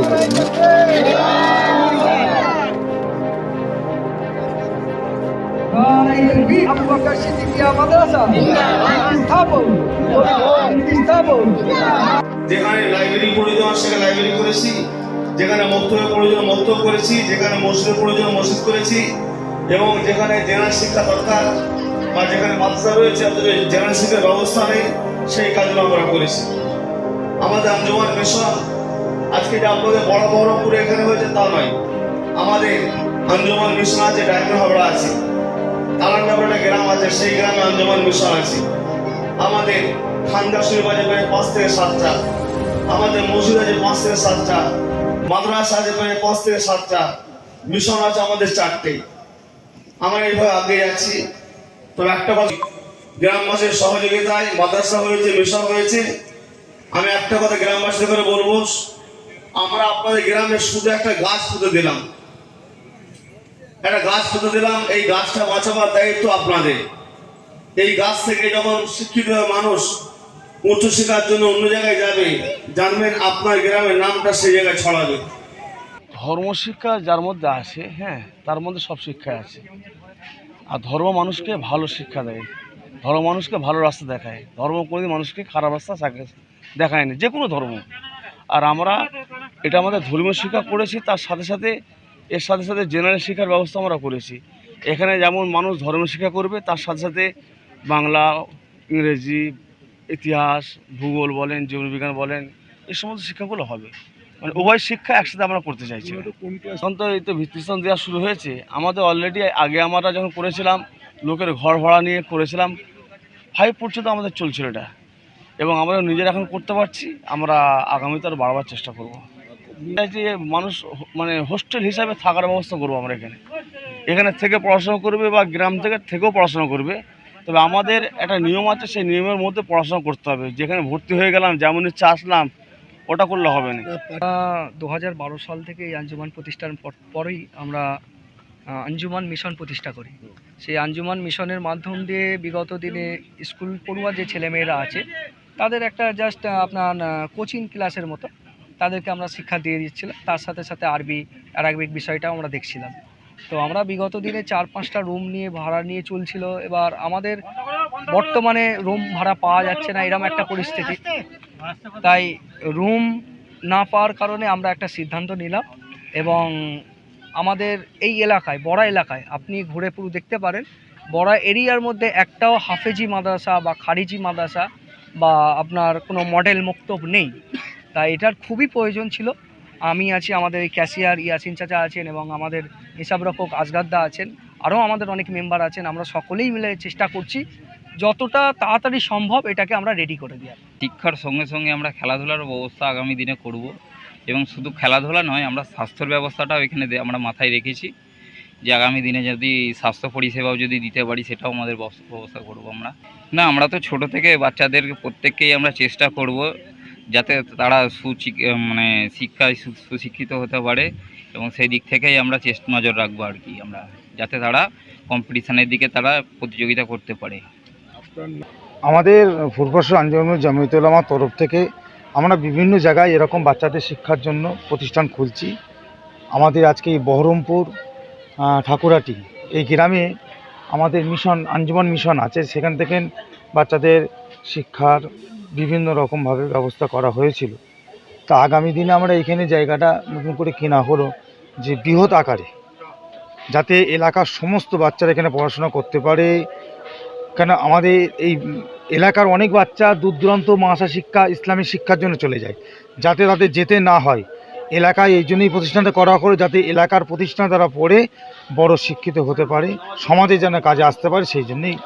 শুরু যেখানে লাইব্রেরি প্রয়োজন সেখানে লাইব্রেরি করেছি। যেখানে মক্তবের প্রয়োজন মক্তব করেছি। যেখানে মসজিদের প্রয়োজন মসজিদ করেছি। এবং যেখানে জেনারেল শিক্ষা দরকার বা যেখানে মাদ্রাসা রয়েছে জেনারেল শিক্ষার ব্যবস্থা নেই, সেই কাজগুলো আমরা করেছি। আমাদের আঞ্জুমান মিশন আজকে যে আপনাদের বড় বহরমপুরে এখানে হয়েছে তা নয়। আমাদের আঞ্জমান মিশন আছে ডায়মন্ড হাবড়া আছে। তালান্ডাবড়া গ্রাম আছে, সেই গ্রামে আঞ্জুমান মিশন আছে। আমাদের খানদাসুরি বাজে প্রায় পাঁচ থেকে সাতটা। আমাদের মসজিদ আছে পাঁচ থেকে সাতটা। মাদ্রাসা আছে প্রায় পাঁচ থেকে সাতটা। মিশন আছে আমাদের চারটে। আমরা এইভাবে আগে যাচ্ছি। তবে একটা কথা, গ্রামবাসীর সহযোগিতায় মাদ্রাসা হয়েছে, মিশন হয়েছে। আমি একটা কথা গ্রামবাসীদের করে বলব আমরা আপনাদের গ্রামে শুধু একটা গাছ পুঁতে দিলাম। একটা গাছ পুঁতে দিলাম, এই গাছটা বাঁচাবার দায়িত্ব আপনাদের। এই গাছ থেকে যখন শিক্ষিত মানুষ উচ্চশিক্ষার জন্য অন্য জায়গায় যাবে, জানবেন আপনার গ্রামের নামটা সেই জায়গায় ছড়াবে। ধর্মশিক্ষা যার মধ্যে আছে হ্যাঁ তার মধ্যে সব শিক্ষা আছে। আর ধর্ম মানুষকে ভালো শিক্ষা দেয়, ধর্ম মানুষকে ভালো রাস্তা দেখায়। ধর্ম কোনোদিন মানুষকে খারাপ রাস্তা দেখায় না যে কোনো ধর্ম। আর আমরা এটা আমাদের ধর্মীয় শিক্ষা করেছি তার সাথে সাথে এর সাথে সাথে জেনারেল শিক্ষার ব্যবস্থা আমরা করেছি। এখানে যেমন মানুষ ধর্মীয় শিক্ষা করবে তার সাথে সাথে বাংলা ইংরেজি ইতিহাস ভূগোল বলেন জীবনবিজ্ঞান বলেন এই সমস্ত শিক্ষাগুলো হবে। মানে উভয় শিক্ষা একসাথে আমরা করতে চাইছি। এখন তো এই তো ভিত্তিস্থান দেওয়া শুরু হয়েছে। আমাদের অলরেডি আগে আমরা যখন করেছিলাম লোকের ঘর ভাড়া নিয়ে করেছিলাম ফাইভ পর্যন্ত আমাদের চলছিল এটা। এবং আমরা নিজেরা এখন করতে পারছি আমরা আগামীতে আরও বাড়াবার চেষ্টা করব। যে মানুষ মানে হোস্টেল হিসাবে থাকার ব্যবস্থা করব আমরা এখানে। এখানে থেকে পড়াশোনা করবে বা গ্রাম থেকে থেকেও পড়াশোনা করবে। তবে আমাদের একটা নিয়ম আছে, সেই নিয়মের মধ্যে পড়াশোনা করতে হবে। যেখানে ভর্তি হয়ে গেলাম, যেমন ইচ্ছা আসলাম, ওটা করলে হবে না। দু হাজার বারো সাল থেকে এই আঞ্জুমান প্রতিষ্ঠার পর- পরেই আমরা আঞ্জুমান মিশন প্রতিষ্ঠা করি। সেই আঞ্জুমান মিশনের মাধ্যম দিয়ে বিগত দিনে স্কুল পড়ুয়া যে ছেলেমেয়েরা আছে, তাদের একটা জাস্ট আপনার কোচিং ক্লাসের মতো তাদেরকে আমরা শিক্ষা দিয়ে দিচ্ছিলাম। তার সাথে সাথে আরবি অ্যারাবিক বিষয়টাও আমরা দেখছিলাম। তো আমরা বিগত দিনে চার পাঁচটা রুম নিয়ে ভাড়া নিয়ে চলছিল। এবার আমাদের বর্তমানে রুম ভাড়া পাওয়া যাচ্ছে না এরকম একটা পরিস্থিতি। তাই রুম না পাওয়ার কারণে আমরা একটা সিদ্ধান্ত নিলাম এবং আমাদের এই এলাকায়, বড়া এলাকায়, আপনি ঘুরে পুরো দেখতে পারেন, বড়া এরিয়ার মধ্যে একটাও হাফেজি মাদ্রাসা বা খারিজি মাদ্রাসা বা আপনার কোনো মডেল মক্তব নেই। তাই এটার খুবই প্রয়োজন ছিল। আমি আছি, আমাদের এই ক্যাশিয়ার ইয়াসিন চাচা আছেন এবং আমাদের হিসাব রক্ষক আজগাদ্দা আছেন। আরও আমাদের অনেক মেম্বার আছেন, আমরা সকলেই মিলে চেষ্টা করছি যতটা তাড়াতাড়ি সম্ভব এটাকে আমরা রেডি করে দেওয়ার। শিক্ষার সঙ্গে সঙ্গে আমরা খেলাধুলার ব্যবস্থা আগামী দিনে করব এবং শুধু খেলাধুলা নয়, আমরা স্বাস্থ্যর ব্যবস্থাটাও এখানে আমরা মাথায় রেখেছি যে আগামী দিনে যদি স্বাস্থ্য পরিষেবাও যদি দিতে পারি, সেটাও আমাদের ব্যবস- ব্যবস্থা করব আমরা। না, আমরা তো ছোট থেকে বাচ্চাদের প্রত্যেককেই আমরা চেষ্টা করব যাতে তারা সুচিক মানে শিক্ষায় সুশিক্ষিত হতে পারে এবং সেই দিক থেকেই আমরা চেষ্টা, নজর রাখব আর কি আমরা, যাতে তারা কম্পিটিশানের দিকে তারা প্রতিযোগিতা করতে পারে। আমাদের ফুরফসর আঞ্জুমান জামিয়াতুল আমার তরফ থেকে আমরা বিভিন্ন জায়গায় এরকম বাচ্চাদের শিক্ষার জন্য প্রতিষ্ঠান খুলছি। আমাদের আজকে বহরমপুর ঠাকুরাটি, এই গ্রামে আমাদের মিশন, আঞ্জুমান মিশন আছে। সেখান থেকে বাচ্চাদের শিক্ষার বিভিন্ন রকমভাবে ব্যবস্থা করা হয়েছিল। তা আগামী দিনে আমরা এখানে জায়গাটা নতুন করে কেনা হলো যে বৃহৎ আকারে। যাতে এলাকার সমস্ত বাচ্চারা এখানে পড়াশোনা করতে পারে। কেন আমাদের এই এলাকার অনেক বাচ্চা দূর দূরান্ত মাসা শিক্ষা, ইসলামী শিক্ষার জন্য চলে যায়। যাতে তাদের যেতে না হয়। এলাকায় এই জন্যই প্রতিষ্ঠানটা করা হলো যাতে এলাকার প্রতিষ্ঠান তারা পড়ে বড় শিক্ষিত হতে পারে, সমাজে যেন কাজে আসতে পারে, সেই জন্যই